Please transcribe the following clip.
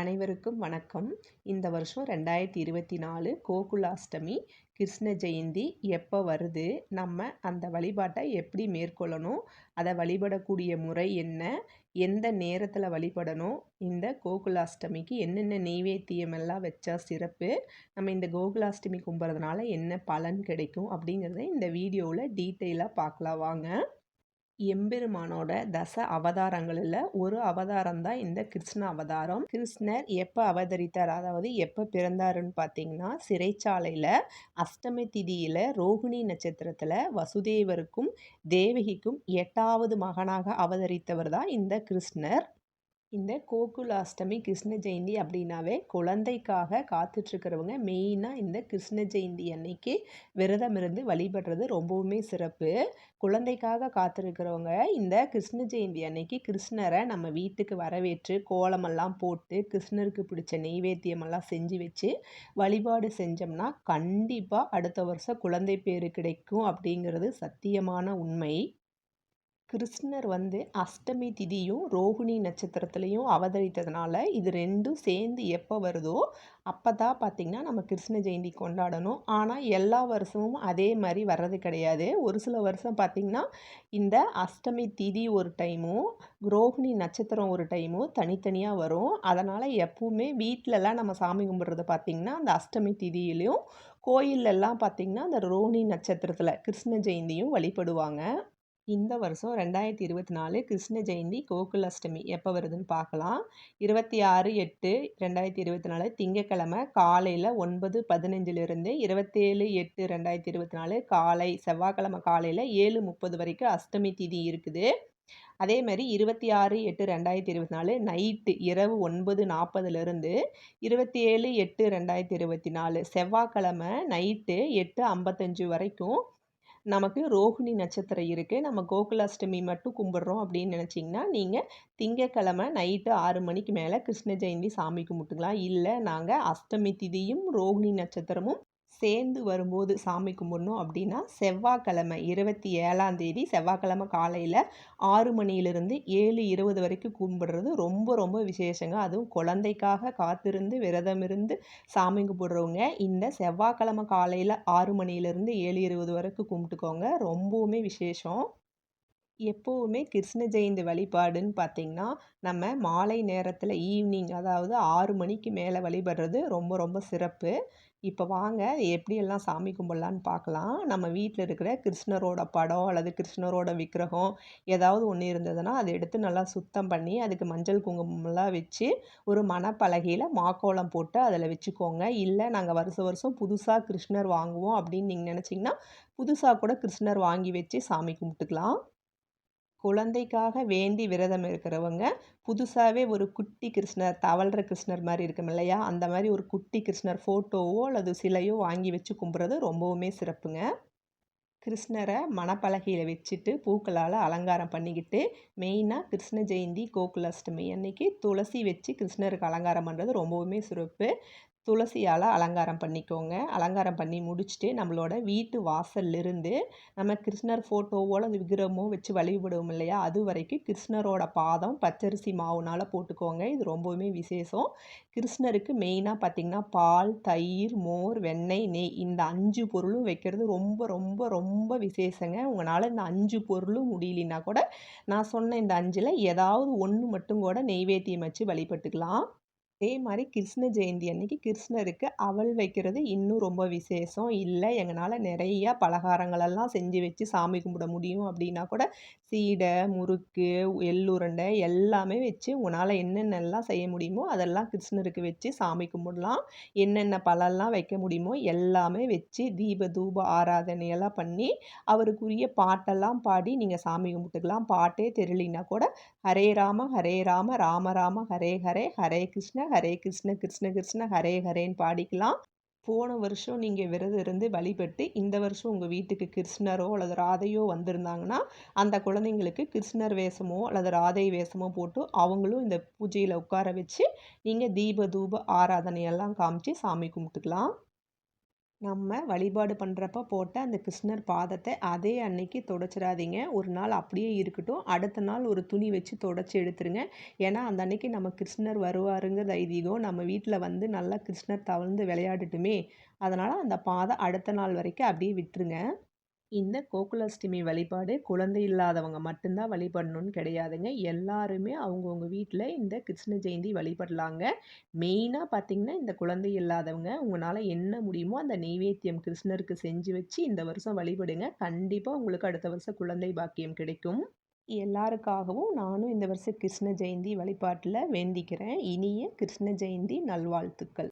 அனைவருக்கும் வணக்கம். இந்த வருஷம் ரெண்டாயிரத்தி இருபத்தி நாலு கோகுலாஷ்டமி கிருஷ்ண ஜெயந்தி எப்போ வருது? நம்ம அந்த வழிபாட்டை எப்படி மேற்கொள்ளணும்? அதை வழிபடக்கூடிய முறை என்ன? எந்த நேரத்தில் வழிபடணும்? இந்த கோகுலாஷ்டமிக்கு என்னென்ன நெய்வேத்தியம் எல்லாம் வச்சா சிறப்பு? நம்ம இந்த கோகுலாஷ்டமி கும்புறதுனால என்ன பலன் கிடைக்கும் அப்படிங்கிறத இந்த வீடியோவில் டீட்டெயிலாக பார்க்கலாம். வாங்க. எம்பெருமானோட தச அவதாரங்களில் ஒரு அவதாரம் தான் இந்த கிருஷ்ண அவதாரம். கிருஷ்ணர் எப்போ அவதரித்தார்? அதாவது எப்போ பிறந்தாருன்னு பார்த்தீங்கன்னா சிறைச்சாலையில் அஷ்டமி திதியில் ரோகிணி நட்சத்திரத்தில் வசுதேவருக்கும் தேவகிக்கும் எட்டாவது மகனாக அவதரித்தவர் தான் இந்த கிருஷ்ணர். இந்த கோகுலாஷ்டமி கிருஷ்ண ஜெயந்தி அப்படின்னாவே குழந்தைக்காக காத்துட்ருக்கிறவங்க மெயினாக இந்த கிருஷ்ண ஜெயந்தி அன்னைக்கு விரதம் இருந்து வழிபடுறது ரொம்பவுமே சிறப்பு. குழந்தைக்காக காத்திருக்கிறவங்க இந்த கிருஷ்ண ஜெயந்தி அன்னைக்கு கிருஷ்ணரை நம்ம வீட்டுக்கு வரவேற்று கோலமெல்லாம் போட்டு கிருஷ்ணருக்கு பிடிச்ச நெய்வேத்தியமெல்லாம் செஞ்சு வச்சு வழிபாடு செஞ்சோம்னா கண்டிப்பாக அடுத்த வருஷம் குழந்தை பேர் கிடைக்கும் அப்படிங்கிறது சத்தியமான உண்மை. கிருஷ்ணர் வந்து அஷ்டமி திதியும் ரோகிணி நட்சத்திரத்துலேயும் அவதரித்ததுனால இது ரெண்டும் சேர்ந்து எப்போ வருதோ அப்போ தான் பார்த்திங்கன்னா நம்ம கிருஷ்ண ஜெயந்தி கொண்டாடணும். ஆனால் எல்லா வருஷமும் அதே மாதிரி வர்றது கிடையாது. ஒரு சில வருஷம் பார்த்திங்கன்னா இந்த அஷ்டமி திதி ஒரு டைமும் ரோகிணி நட்சத்திரம் ஒரு டைமும் தனித்தனியாக வரும். அதனால் எப்பவுமே வீட்டிலலாம் நம்ம சாமி கும்பிட்றது பார்த்திங்கன்னா அந்த அஷ்டமி திதியிலையும் கோயிலெல்லாம் பார்த்திங்கன்னா அந்த ரோகிணி நட்சத்திரத்தில் கிருஷ்ண ஜெயந்தியும் வழிபடுவாங்க. இந்த வருஷம் ரெண்டாயிரத்தி இருபத்தி நாலு கிருஷ்ண ஜெயந்தி கோகுலாஷ்டமி. எப்போ வருதுன்னு பார்க்கலாம். இருபத்தி ஆறு எட்டு ரெண்டாயிரத்தி இருபத்தி நாலு திங்கக்கிழமை காலையில் ஒன்பது பதினஞ்சிலிருந்து இருபத்தேழு எட்டு ரெண்டாயிரத்தி இருபத்தி நாலு காலை செவ்வாய்க்கிழமை காலையில் ஏழு முப்பது வரைக்கும் அஷ்டமி திதி இருக்குது. அதே மாதிரி இருபத்தி ஆறு எட்டு ரெண்டாயிரத்தி இருபத்தி நாலு நைட்டு இரவு ஒன்பது நாற்பதுலேருந்து இருபத்தி ஏழு எட்டு ரெண்டாயிரத்தி இருபத்தி நாலு செவ்வாய்க்கிழமை நைட்டு எட்டு ஐம்பத்தஞ்சு வரைக்கும் நமக்கு ரோஹிணி நட்சத்திரம் இருக்குது நம்ம கோகுலாஷ்டமி மட்டும் கும்பிட்றோம் அப்படின்னு நினச்சிங்கன்னா நீங்கள் திங்கக்கிழமை நைட்டு ஆறு மணிக்கு மேலே கிருஷ்ண ஜெயந்தி சாமி கும்பிட்டுக்கலாம். இல்லை நாங்கள் அஷ்டமி திதியும் ரோஹிணி நட்சத்திரமும் சேர்ந்து வரும்போது சாமி கும்பிடணும் அப்படின்னா செவ்வாய்க்கிழமை இருபத்தி ஏழாம் தேதி செவ்வாய்க்கிழமை காலையில் ஆறு மணியிலிருந்து ஏழு இருபது வரைக்கும் கும்பிடுறது ரொம்ப ரொம்ப விசேஷங்க. அதுவும் குழந்தைக்காக காத்திருந்து விரதம் இருந்து சாமி கும்பிடுறவங்க இந்த செவ்வாய்க்கிழமை காலையில் ஆறு மணியிலிருந்து ஏழு இருபது வரைக்கும் கும்பிட்டுக்கோங்க. ரொம்பவுமே விசேஷம். எப்போவுமே கிருஷ்ண ஜெயந்தி வழிபாடுன்னு பார்த்திங்கன்னா நம்ம மாலை நேரத்தில் ஈவினிங் அதாவது ஆறு மணிக்கு மேலே வழிபடுறது ரொம்ப ரொம்ப சிறப்பு. இப்போ வாங்க எப்படியெல்லாம் சாமி கும்பிட்லான்னு பார்க்கலாம். நம்ம வீட்டில் இருக்கிற கிருஷ்ணரோட படம் அல்லது கிருஷ்ணரோட விக்கிரகம் ஏதாவது ஒன்று இருந்ததுன்னா அதை எடுத்து நல்லா சுத்தம் பண்ணி அதுக்கு மஞ்சள் குங்குமம்லாம் வச்சு ஒரு மணப்பலகையில் மாக்கோளம் போட்டு அதில் வச்சுக்கோங்க. இல்லை நாங்கள் வருஷம் வருஷம் புதுசாக கிருஷ்ணர் வாங்குவோம் அப்படின்னு நீங்கள் நினச்சிங்கன்னா புதுசாக கூட கிருஷ்ணர் வாங்கி வச்சு சாமி கும்பிட்டுக்கலாம். குழந்தைக்காக வேண்டி விரதம் இருக்கிறவங்க புதுசாகவே ஒரு குட்டி கிருஷ்ணர் தவழ்கிற கிருஷ்ணர் மாதிரி இருக்கும் இல்லையா? அந்த மாதிரி ஒரு குட்டி கிருஷ்ணர் ஃபோட்டோவோ அல்லது சிலையோ வாங்கி வச்சு கும்பிட்றது ரொம்பவுமே சிறப்புங்க. கிருஷ்ணரை மணப்பலகையில் வச்சுட்டு பூக்களால் அலங்காரம் பண்ணிக்கிட்டு மெயினாக கிருஷ்ண ஜெயந்தி கோகுலாஷ்டமி அன்னைக்கு துளசி வச்சு கிருஷ்ணருக்கு அலங்காரம் பண்ணுறது ரொம்பவுமே சிறப்பு. துளசியால் அலங்காரம் பண்ணிக்கோங்க. அலங்காரம் பண்ணி முடிச்சுட்டு நம்மளோட வீட்டு வாசல்லிருந்து நம்ம கிருஷ்ணர் ஃபோட்டோவோ அல்லது விக்கிரமோ வச்சு வழிபடுவோம் இல்லையா? அது வரைக்கும் கிருஷ்ணரோட பாதம் பச்சரிசி மாவுனால் போட்டுக்கோங்க. இது ரொம்பவுமே விசேஷம். கிருஷ்ணருக்கு மெயினாக பார்த்திங்கன்னா பால் தயிர் மோர் வெண்ணெய் நெய் இந்த அஞ்சு பொருளும் வைக்கிறது ரொம்ப ரொம்ப ரொம்ப விசேஷங்க. உங்களால் இந்த அஞ்சு பொருளும் முடியலன்னா கூட நான் சொன்ன இந்த அஞ்சில் ஏதாவது ஒன்று மட்டும் கூட நெய்வேத்தியம் வச்சு வழிபட்டுக்கலாம். அதே மாதிரி கிருஷ்ண ஜெயந்தி அன்னைக்கு கிருஷ்ணருக்கு அவல் வைக்கிறது இன்னும் ரொம்ப விசேஷம். இல்லை எங்களால் நிறையா பலகாரங்களெல்லாம் செஞ்சு வச்சு சாமி கும்பிட முடியும் அப்படின்னா கூட சீடை முறுக்கு எள்ளுருண்டை எல்லாமே வச்சு உன்னால் என்னென்னலாம் செய்ய முடியுமோ அதெல்லாம் கிருஷ்ணருக்கு வச்சு சாமி கும்பிடலாம். என்னென்ன பழம்லாம் வைக்க முடியுமோ எல்லாமே வச்சு தீப தூப ஆராதனையெல்லாம் பண்ணி அவருக்குரிய பாட்டெல்லாம் பாடி நீங்கள் சாமி கும்பிட்டுக்கலாம். பாட்டே தெரியலினா கூட ஹரே ராம ஹரே ராம ராம ராம ஹரே ஹரே ஹரே கிருஷ்ண ஹரே கிருஷ்ண கிருஷ்ண கிருஷ்ண ஹரே ஹரேன்னு பாடிக்கலாம். போன வருஷம் நீங்கள் விரதம் இருந்து வழிபட்டு இந்த வருஷம் உங்கள் வீட்டுக்கு கிருஷ்ணரோ அல்லது ராதையோ வந்திருந்தாங்கன்னா அந்த குழந்தைங்களுக்கு கிருஷ்ணர் வேஷமோ அல்லது ராதை வேஷமோ போட்டு அவங்களும் இந்த பூஜையில் உட்கார வச்சு நீங்கள் தீப தூப ஆராதனையெல்லாம் காமிச்சு சாமி கும்பிட்டுக்கலாம். நம்ம வழிபாடு பண்ணுறப்ப போட்ட அந்த கிருஷ்ணர் பாதத்தை அதே அன்னைக்கு துடைச்சிடாதீங்க. ஒரு நாள் அப்படியே இருக்கட்டும். அடுத்த நாள் ஒரு துணி வச்சு துடைச்சி எடுத்துருங்க. ஏன்னா அந்த அன்னைக்கு நம்ம கிருஷ்ணர் வருவாருங்கிறது ஐதீகம் நம்ம வீட்டில் வந்து நல்லா கிருஷ்ணர் தவழ்ந்து விளையாடட்டுமே. அதனால் அந்த பாதம் அடுத்த நாள் வரைக்கும் அப்படியே விட்டுருங்க. இந்த கோகுலாஷ்டமி வழிபாடு குழந்தை இல்லாதவங்க மட்டும்தான் வழிபடணும்னு கிடையாதுங்க. எல்லாருமே அவங்கவுங்க வீட்டில் இந்த கிருஷ்ண ஜெயந்தி வழிபடலாங்க. மெயினாக பார்த்திங்கன்னா இந்த குழந்தை இல்லாதவங்க உங்களால் என்ன முடியுமோ அந்த நெய்வேத்தியம் கிருஷ்ணருக்கு செஞ்சு வச்சு இந்த வருஷம் வழிபடுங்க. கண்டிப்பாக உங்களுக்கு அடுத்த வருஷம் குழந்தை பாக்கியம் கிடைக்கும். எல்லாருக்காகவும் நானும் இந்த வருஷம் கிருஷ்ண ஜெயந்தி வழிபாட்டில் வேண்டிக்கிறேன். இனிய கிருஷ்ண ஜெயந்தி நல்வாழ்த்துக்கள்.